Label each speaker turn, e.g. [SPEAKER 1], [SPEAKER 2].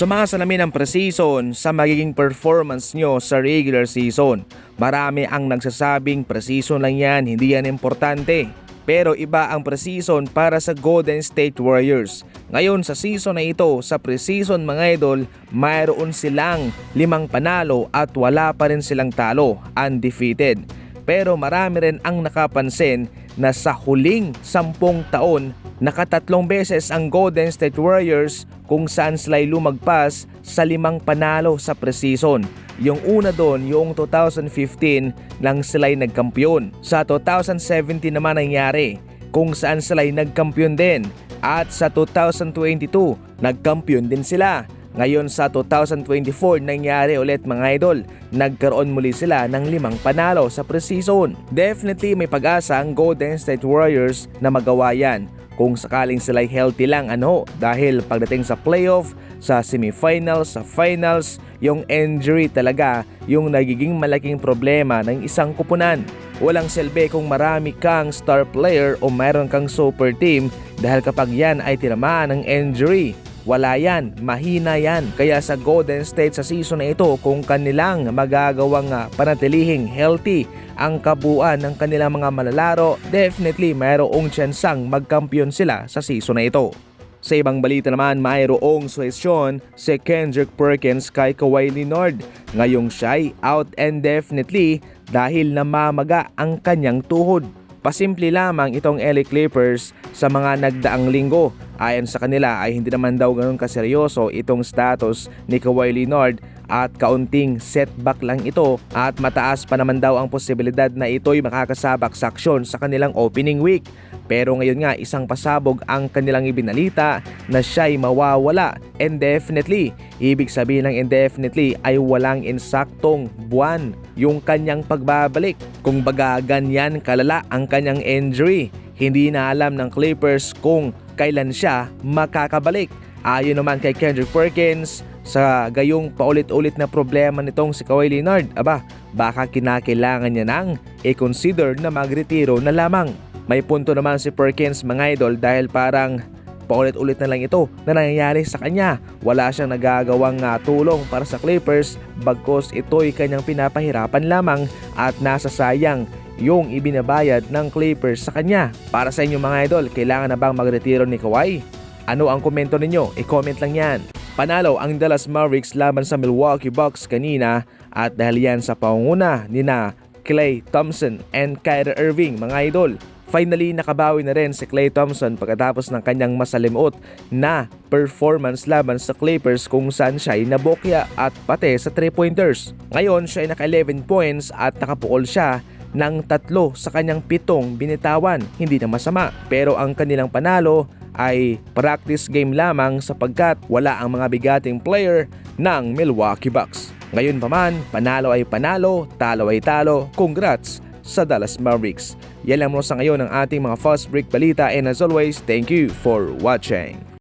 [SPEAKER 1] Sumasalamin ang preseason sa magiging performance nyo sa regular season. Marami ang nagsasabing preseason lang yan, hindi yan importante. Pero iba ang preseason para sa Golden State Warriors. Ngayon sa season na ito, sa preseason mga idol, mayroon silang limang panalo at wala pa rin silang talo, undefeated. Pero marami rin ang nakapansin na sa huling sampung taon, nakatatlong beses ang Golden State Warriors kung saan sila'y lumagpas sa limang panalo sa preseason. Yung una doon, yung 2015 lang sila'y nagkampiyon. Sa 2017 naman nangyari kung saan sila'y nagkampiyon din. At sa 2022, nagkampiyon din sila. Ngayon sa 2024 nangyari ulit mga idol, nagkaroon muli sila ng limang panalo sa preseason. Definitely may pag-asa ang Golden State Warriors na magawa yan kung sakaling sila'y healthy lang ano dahil pagdating sa playoff, sa semifinals, sa finals, yung injury talaga yung nagiging malaking problema ng isang kupunan. Walang selbe kung marami kang star player o mayroon kang super team dahil kapag yan ay tinamaan ng injury, wala yan, mahina yan. Kaya sa Golden State sa season na ito kung kanilang magagawang ah, panatilihing healthy ang kabuuan ng kanilang mga malalaro, definitely mayroong tsansang magkampiyon sila sa season na ito. Sa ibang balita naman, mayroong suwesyon si Kendrick Perkins kay Kawhi Leonard. Ngayong siya'y out indefinitely dahil namamaga ang kanyang tuhod. Pasimple lamang itong LA Clippers sa mga nagdaang linggo. Ayon sa kanila ay hindi naman daw ganun kaseryoso itong status ni Kawhi Leonard at kaunting setback lang ito at mataas pa naman daw ang posibilidad na ito'y makakasabak sa aksyon sa kanilang opening week. Pero ngayon nga isang pasabog ang kanilang ibinalita na siya'y mawawala indefinitely. Ibig sabihin ng indefinitely ay walang insaktong buwan yung kanyang pagbabalik. Kung baga ganyan kalala ang kanyang injury, hindi na alam ng Clippers kung kailan siya makakabalik. Ayon naman kay Kendrick Perkins, sa gayong paulit-ulit na problema nitong si Kawhi Leonard, aba, baka kinakailangan niya nang i-consider na magretiro na lamang. May punto naman si Perkins mga idol dahil parang paulit-ulit na lang ito na nangyayari sa kanya. Wala siyang nagagawang uh, tulong para sa Clippers bagkos ito'y kanyang pinapahirapan lamang at nasa sayang yung ibinabayad ng Clippers sa kanya. Para sa inyo mga idol, kailangan na bang magretiro ni Kawhi? Ano ang komento ninyo? I-comment lang yan. Panalo ang Dallas Mavericks laban sa Milwaukee Bucks kanina at dahil yan sa pangunguna ni na Clay Thompson and Kyrie Irving mga idol. Finally, nakabawi na rin si Clay Thompson pagkatapos ng kanyang masalimuot na performance laban sa Clippers kung saan siya ay nabokya at pati sa 3-pointers. Ngayon, siya ay naka 11 points at nakapukol siya ng tatlo sa kanyang pitong binitawan. Hindi na masama. Pero ang kanilang panalo ay practice game lamang sapagkat wala ang mga bigating player ng Milwaukee Bucks. Ngayon pa man, panalo ay panalo, talo ay talo. Congrats sa Dallas Mavericks. Yan lang mo sa ngayon ang ating mga fast break balita and as always, thank you for watching.